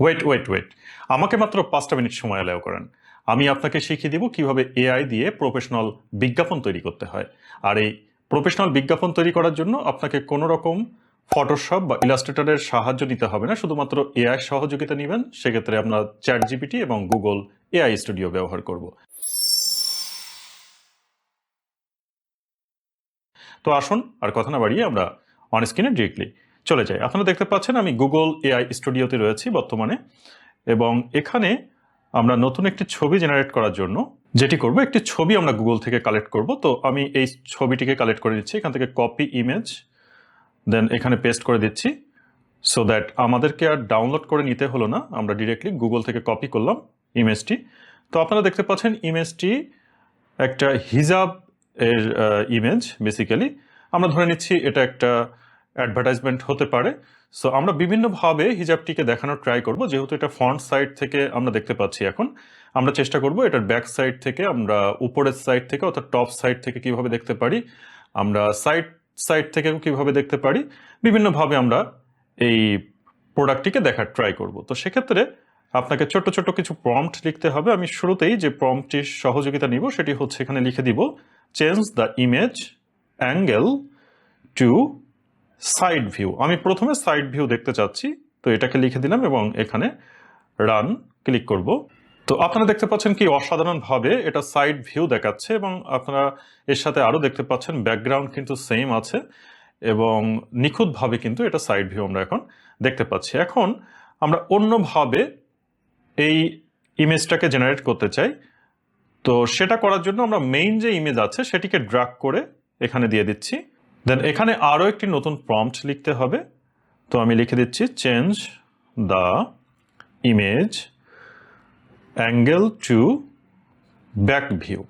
Wait wait wait আমাকে মাত্র পাঁচটা মিনিট সময় অ্যালাউ করেন। আমি আপনাকে শিখিয়ে দিব কীভাবে এআই দিয়ে প্রফেশনাল বিজ্ঞাপন তৈরি করতে হয়। আর এই প্রফেশনাল বিজ্ঞাপন তৈরি করার জন্য আপনাকে কোনো রকম ফটোশপ বা ইলাস্ট্রেটরের সাহায্য নিতে হবে না। শুধুমাত্র এআই সহযোগিতা নেবেন। সেক্ষেত্রে আমরা চ্যাট জিপিটি এবং গুগল এআই স্টুডিও ব্যবহার করব। তো আসুন আর কথা না বাড়িয়ে আমরা অন স্ক্রিনে ডিরেক্টলি চলে যাই আপনারা দেখতে পাচ্ছেন আমি গুগল এআই স্টুডিওতে রয়েছি বর্তমানে এবং এখানে আমরা নতুন একটি ছবি জেনারেট করার জন্য যেটি করব, একটি ছবি আমরা গুগল থেকে কালেক্ট করব। তো আমি এই ছবিটিকে কালেক্ট করে দিচ্ছি এখান থেকে কপি ইমেজ দেন এখানে পেস্ট করে দিচ্ছি সো দ্যাট আমাদেরকে আর ডাউনলোড করে নিতে হলো না। আমরা ডিরেক্টলি গুগল থেকে কপি করলাম ইমেজটি তো আপনারা দেখতে পাচ্ছেন ইমেজটি একটা হিজাব এর ইমেজ বেসিক্যালি আমরা ধরে নিচ্ছি এটা একটা অ্যাডভার্টাইজমেন্ট হতে পারে। সো আমরা বিভিন্নভাবে হিজাবটিকে দেখানোর ট্রাই করব। যেহেতু এটা ফ্রন্ট সাইড থেকে আমরা দেখতে পাচ্ছি এখন, আমরা চেষ্টা করব এটার ব্যাক সাইড থেকে, আমরা উপরের সাইড থেকে অর্থাৎ টপ সাইড থেকে কীভাবে দেখতে পারি, আমরা সাইড সাইড থেকেও কীভাবে দেখতে পারি, বিভিন্নভাবে আমরা এই প্রোডাক্টটিকে দেখার ট্রাই করব। তো সেক্ষেত্রে আপনাকে ছোট্ট ছোট্ট কিছু প্রম্পট লিখতে হবে। আমি শুরুতেই যে প্রম্পটির সহযোগিতা নিব, সেটি হচ্ছে এখানে লিখে দিব change the image angle to side view. আমি প্রথমে সাইড ভিউ দেখতে চাচ্ছি, তো এটাকে লিখে দিলাম এবং এখানে রান ক্লিক করব। তো আপনারা দেখতে পাচ্ছেন কি অসাধারণভাবে এটা সাইড ভিউ দেখাচ্ছে এবং আপনারা এর সাথে আরও দেখতে পাচ্ছেন ব্যাকগ্রাউন্ড কিন্তু সেম আছে এবং নিখুঁতভাবে কিন্তু এটা সাইড ভিউ আমরা এখন দেখতে পাচ্ছি। এখন আমরা অন্যভাবে এই ইমেজটাকে জেনারেট করতে চাই। তো সেটা করার জন্য আমরা মেইন যে ইমেজ আছে সেটিকে ড্রাগ করে এখানে দিয়ে দিচ্ছি। দেন এখানে আরও একটি নতুন প্রম্পট লিখতে হবে। তো আমি লিখে দিচ্ছি change the image angle to back view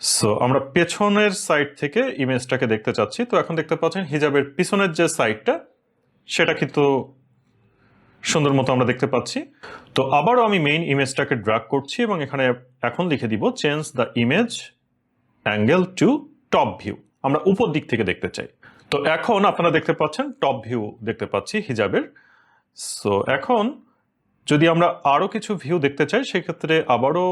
so আমরা পেছনের সাইড থেকে ইমেজটাকে দেখতে চাচ্ছি। তো এখন দেখতে পাচ্ছেন, হিজাবের পিছনের যে সাইডটা সেটা কিন্তু সুন্দর মতো আমরা দেখতে পাচ্ছি। তো আবারও আমি মেইন ইমেজটাকে ড্রাগ করছি এবং এখানে এখন লিখে দিব change the image angle to top view আমরা উপর দিক থেকে দেখতে চাই। তো এখন আপনারা দেখতে পাচ্ছেন টপ ভিউ দেখতে পাচ্ছি হিজাবের। সো এখন যদি আমরা আরও কিছু ভিউ দেখতে চাই, সেক্ষেত্রে আবারও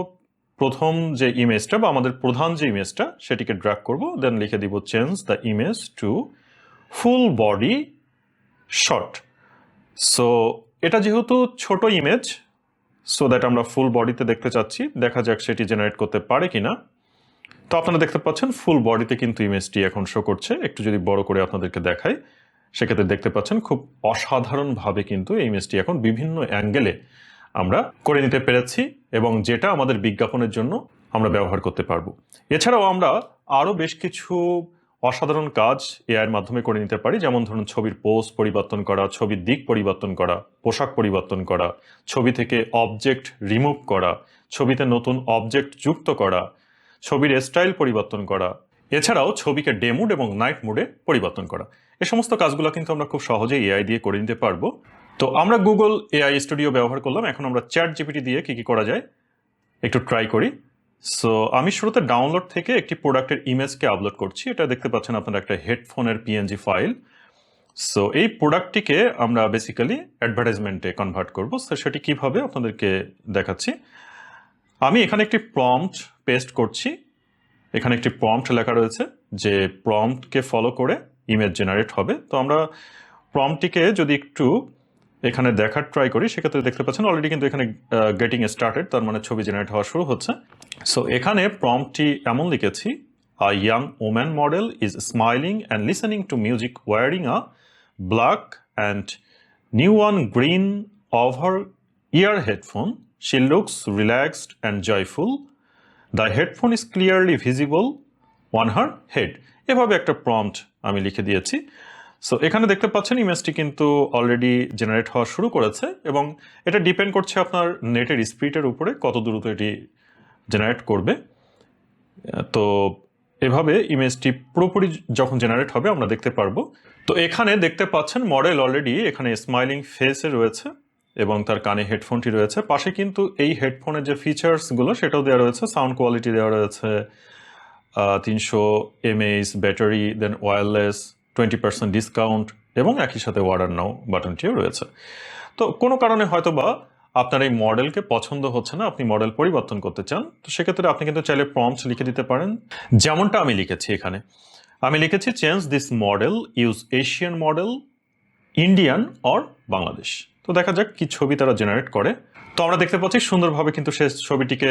প্রথম যে ইমেজটা বা আমাদের প্রধান যে ইমেজটা সেটিকে ড্র্যাগ করব দেন লিখে দিব change the image to full body shot so এটা যেহেতু ছোট ইমেজ সো দ্যাট আমরা ফুল বডিতে দেখতে চাচ্ছি, দেখা যাক সেটি জেনারেট করতে পারে কিনা। তো আপনারা দেখতে পাচ্ছেন ফুল বডিতে কিন্তু ইমেজটি এখন শো করছে। একটু যদি বড় করে আপনাদেরকে দেখাই, সেক্ষেত্রে দেখতে পাচ্ছেন খুব অসাধারণভাবে কিন্তু এই ইমেজটি এখন বিভিন্ন অ্যাঙ্গেলে আমরা করে নিতে পেরেছি এবং যেটা আমাদের বিজ্ঞাপনের জন্য আমরা ব্যবহার করতে পারব। এছাড়াও আমরা আরও বেশ কিছু অসাধারণ কাজ এআইয়ের মাধ্যমে করে নিতে পারি। যেমন ধরুন, ছবির পোস্ট পরিবর্তন করা, ছবির দিক পরিবর্তন করা, পোশাক পরিবর্তন করা, ছবি থেকে অবজেক্ট রিমুভ করা, ছবিতে নতুন অবজেক্ট যুক্ত করা ছবির স্টাইল পরিবর্তন করা, এছাড়াও ছবিকে ডে মুড এবং নাইট মুডে পরিবর্তন করা। এ সমস্ত কাজগুলো কিন্তু আমরা খুব সহজেই এআই দিয়ে করে নিতে পারব। তো আমরা গুগল এআই স্টুডিও ব্যবহার করলাম। এখন আমরা চ্যাট জিপিটি দিয়ে কি কি করা যায় একটু ট্রাই করি। সো আমি শুরুতে ডাউনলোড থেকে একটি প্রোডাক্টের ইমেজকে আপলোড করছি। এটা দেখতে পাচ্ছেন আপনারা একটা হেডফোনের পিএনজি ফাইল সো এই প্রোডাক্টটিকে আমরা বেসিক্যালি অ্যাডভার্টাইজমেন্টে কনভার্ট করব। সো সেটি কীভাবে আপনাদেরকে দেখাচ্ছি। আমি এখানে একটি প্রম্পট পেস্ট করছি। এখানে একটি প্রম্পট লেখা রয়েছে যে প্রম্পটকে ফলো করে ইমেজ জেনারেট হবে। তো আমরা প্রম্পটিকে যদি একটু এখানে দেখার ট্রাই করি, সেক্ষেত্রে দেখতে পাচ্ছেন অলরেডি কিন্তু এখানে গেটিং স্টার্টেড তার মানে ছবি জেনারেট হওয়া শুরু হচ্ছে। সো এখানে প্রম্পটটি এমন লিখেছি a young woman model is smiling and listening to music wearing a black and neon green over ear headphone she looks relaxed and joyful the headphone is clearly visible on her head এভাবে একটা prompt আমি লিখে দিয়েছি। So এখানে দেখতে পাচ্ছেন ইমেজটি কিন্তু already generate হওয়া শুরু করেছে এবং এটা ডিপেন্ড করছে আপনার নেটের স্পিডের উপরে কত দ্রুত এটি জেনারেট করবে। তো, এভাবে ইমেজটি পুরোপুরি যখন জেনারেট হবে আমরা দেখতে পারব। তো, এখানে দেখতে পাচ্ছেন মডেল অলরেডি এখানে স্মাইলিং ফেসে রয়েছে। এবং তার কানে হেডফোনটি রয়েছে। পাশে কিন্তু এই হেডফোনের যে ফিচার্সগুলো, সেটাও দেওয়া রয়েছে। সাউন্ড কোয়ালিটি দেওয়া রয়েছে তিনশো MH battery, then wireless twenty percent discount, এবং একই সাথে অর্ডার নাও বাটনটিও রয়েছে। তো কোনো কারণে হয়তো বা আপনার এই মডেলকে পছন্দ হচ্ছে না, আপনি মডেল পরিবর্তন করতে চান, তো সেক্ষেত্রে আপনি কিন্তু চাইলে প্রম্পট লিখে দিতে পারেন। যেমনটা আমি লিখেছি এখানে। আমি লিখেছি change this model use Asian model Indian or Bangladesh তো দেখা যাক কি ছবি তারা জেনারেট করে। তো আমরা দেখতে পাচ্ছি সুন্দরভাবে কিন্তু সে ছবিটিকে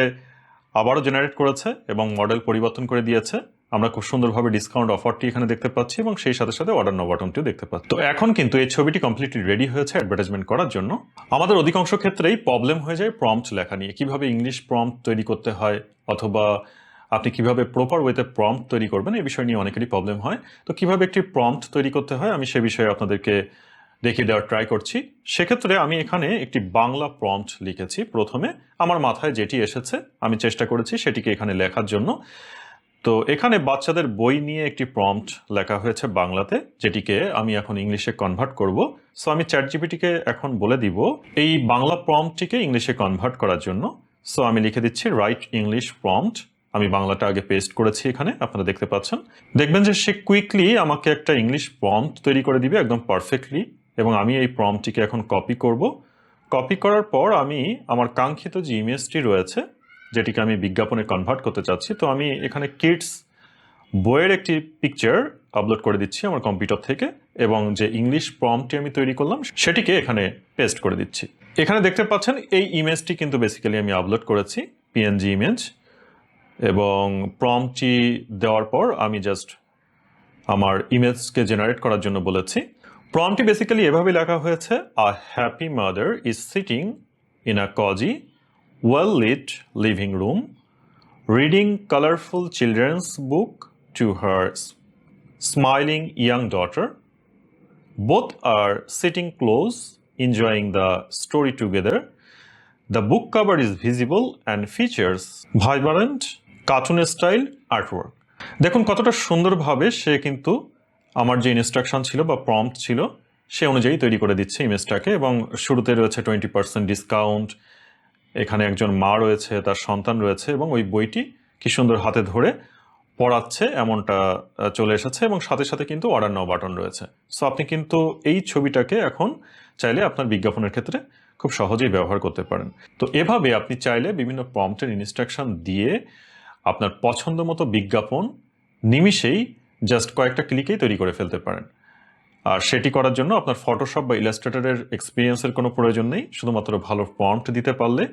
আবারও জেনারেট করেছে এবং মডেল পরিবর্তন করে দিয়েছে। আমরা খুব সুন্দরভাবে ডিসকাউন্ট অফারটি এখানে দেখতে পাচ্ছি এবং সেই সাথে সাথে অর্ডার নো বাটনটিও দেখতে পাচ্ছি। তো এখন কিন্তু এই ছবিটি কমপ্লিটলি রেডি হয়েছে অ্যাডভার্টাইজমেন্ট করার জন্য। আমাদের অধিকাংশ ক্ষেত্রেই প্রবলেম হয়ে যায় প্রম্পট লেখা নিয়ে। কীভাবে ইংলিশ প্রম্পট তৈরি করতে হয় অথবা আপনি কীভাবে প্রপার ওয়েতে প্রম্পট তৈরি করবেন, এই বিষয় নিয়ে অনেকেরই প্রবলেম হয়। তো কীভাবে একটি প্রম্পট তৈরি করতে হয়, আমি সে বিষয়ে আপনাদেরকে দেখিয়ে দেওয়ার ট্রাই করছি। সেক্ষেত্রে আমি এখানে একটি বাংলা প্রম্পট লিখেছি প্রথমে। আমার মাথায় যেটি এসেছে, আমি চেষ্টা করেছি সেটিকে এখানে লেখার জন্য। তো এখানে বাচ্চাদের বই নিয়ে একটি প্রম্পট লেখা হয়েছে বাংলাতে, যেটিকে আমি এখন ইংলিশে কনভার্ট করব। সো আমি চ্যাট জিপিটিকে এখন বলে দিব, এই বাংলা প্রম্পটটিকে ইংলিশে কনভার্ট করার জন্য। সো আমি লিখে দিচ্ছি রাইট ইংলিশ প্রম্পট আমি বাংলাটা আগে পেস্ট করেছি এখানে, আপনারা দেখতে পাচ্ছেন। দেখবেন যে সে কুইকলি আমাকে একটা ইংলিশ প্রম্পট তৈরি করে দিবে, একদম পারফেক্টলি এবং আমি এই প্রম্পটটিকে এখন কপি করব। কপি করার পর আমি আমার কাঙ্ক্ষিত যে ইমেজটি রয়েছে, যেটিকে আমি বিজ্ঞাপনে কনভার্ট করতে চাচ্ছি, তো আমি এখানে কিডস বইয়ের একটি পিকচার আপলোড করে দিচ্ছি আমার কম্পিউটার থেকে এবং যে ইংলিশ প্রম্পটটি আমি তৈরি করলাম, সেটিকে এখানে পেস্ট করে দিচ্ছি। এখানে দেখতে পাচ্ছেন, এই ইমেজটি কিন্তু বেসিক্যালি আমি আপলোড করেছি পিএনজি ইমেজ এবং প্রমটি দেওয়ার পর আমি জাস্ট আমার ইমেজকে জেনারেট করার জন্য বলেছি। প্রম্পটটি বেসিক্যালি এভাবে লেখা হয়েছে a happy mother is sitting in a cosy well lit living room reading colourful children's book to her smiling young daughter both are sitting close enjoying the story together. The book cover is visible and features vibrant cartoon style artwork. দেখুন কতটা সুন্দরভাবে সে কিন্তু আমার যে instruction ছিল বা prompt ছিল, সে অনুযায়ী তৈরি করে দিচ্ছে ইমেজটাকে এবং শুরুতে রয়েছে টোয়েন্টি পার্সেন্ট ডিসকাউন্ট এখানে একজন মা রয়েছে, তার সন্তান রয়েছে এবং ওই বইটি কি সুন্দর হাতে ধরে পড়াচ্ছে এমনটা চলে এসেছে এবং সাথে সাথে কিন্তু অর্ডার নাও বাটন রয়েছে। সো আপনি কিন্তু এই ছবিটাকে এখন চাইলে আপনার বিজ্ঞাপনের ক্ষেত্রে খুব সহজেই ব্যবহার করতে পারেন। তো, এভাবে আপনি চাইলে বিভিন্ন প্রম্পটের ইনস্ট্রাকশন দিয়ে আপনার পছন্দ মতো বিজ্ঞাপন নিমিষেই জাস্ট কয়েকটা ক্লিকেই তৈরি করে ফেলতে পারেন। আর সেটি করার জন্য আপনার ফটোশপ বা ইলাস্ট্রেটারের এক্সপিরিয়েন্সের কোনো প্রয়োজন নেই। শুধুমাত্র ভালো প্রম্পট দিতে পারলে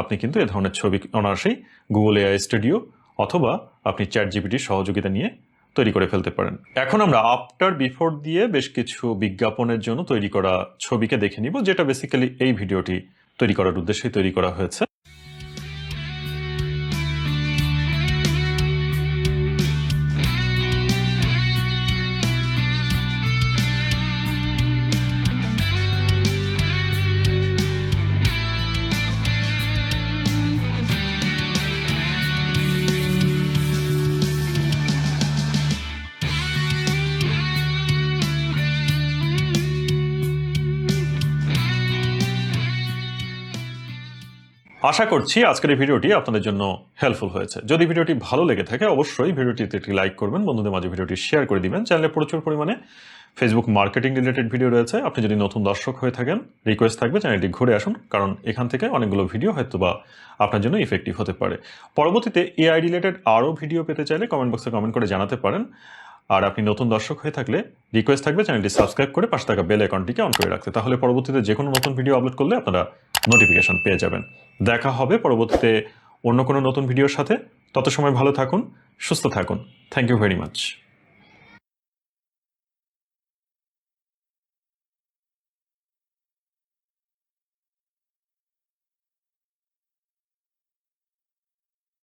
আপনি কিন্তু এ ধরনের ছবি অনায়াসেই গুগল এআই স্টুডিও অথবা আপনি চ্যাট জিপিটির সহযোগিতা নিয়ে তৈরি করে ফেলতে পারেন। এখন আমরা আফটার বিফোর দিয়ে বেশ কিছু বিজ্ঞাপনের জন্য তৈরি করা ছবিকে দেখে নিব, যেটা বেসিক্যালি এই ভিডিওটি তৈরি করার উদ্দেশ্যেই তৈরি করা হয়েছে। আশা করছি আজকের এই ভিডিওটি আপনাদের জন্য হেল্পফুল হয়েছে। যদি ভিডিওটি ভালো লেগে থাকে, অবশ্যই ভিডিওটিতে একটি লাইক করবেন, বন্ধুদের মাঝে ভিডিওটি শেয়ার করে দিবেন। চ্যানেলে প্রচুর পরিমাণে ফেসবুক মার্কেটিং রিলেটেড ভিডিও রয়েছে। আপনি যদি নতুন দর্শক হয়ে থাকেন রিকোয়েস্ট থাকবে চ্যানেলটি ঘুরে আসুন, কারণ এখান থেকে অনেকগুলো ভিডিও হয়তো বা আপনার জন্য ইফেক্টিভ হতে পারে। পরবর্তীতে এআই রিলেটেড আরও ভিডিও পেতে চাইলে কমেন্ট বক্সে কমেন্ট করে জানাতে পারেন। আর আপনি নতুন দর্শক হয়ে থাকলে রিকোয়েস্ট থাকবে চ্যানেলটি সাবস্ক্রাইব করে পাশে থাকা বেল অ্যাকাউন্টটিকে অন করে রাখতে। তাহলে পরবর্তীতে যে কোনো নতুন ভিডিও আপলোড করলে আপনারা নোটিফিকেশন পেয়ে যাবেন। দেখা হবে পরবর্তীতে অন্য কোনো নতুন ভিডিওর সাথে। তত সময় ভালো থাকুন, সুস্থ থাকুন। Thank you very much